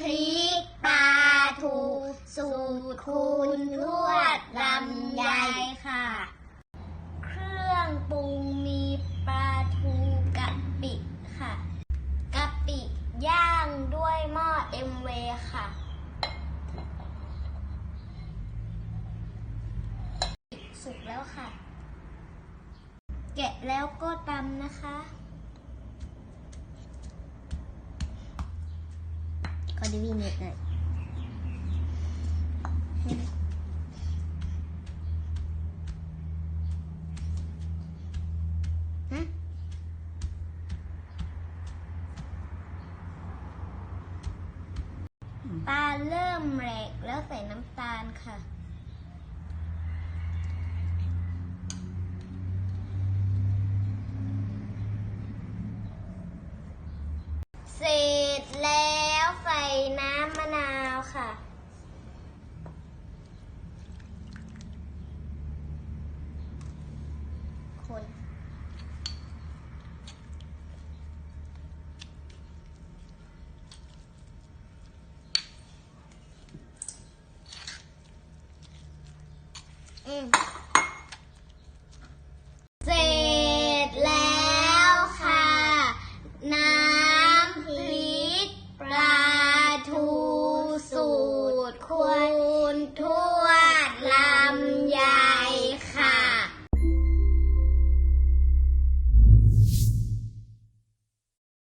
พริกปลาทูสูตรคุณทวดลำไยค่ะ เครื่องปรุงมีปลาทูกะปิค่ะกะปิย่างด้วยหม้อเอ็มเวค่ะ สุกแล้วค่ะ แกะแล้วก็ตำนะคะ ขอดูวีเน็ตหน่อยฮะปลาเริ่มแหลกแล้วใส่น้ำตาลค่ะ เสร็จแล้วใส่น้ำมะนาวค่ะ คนอืม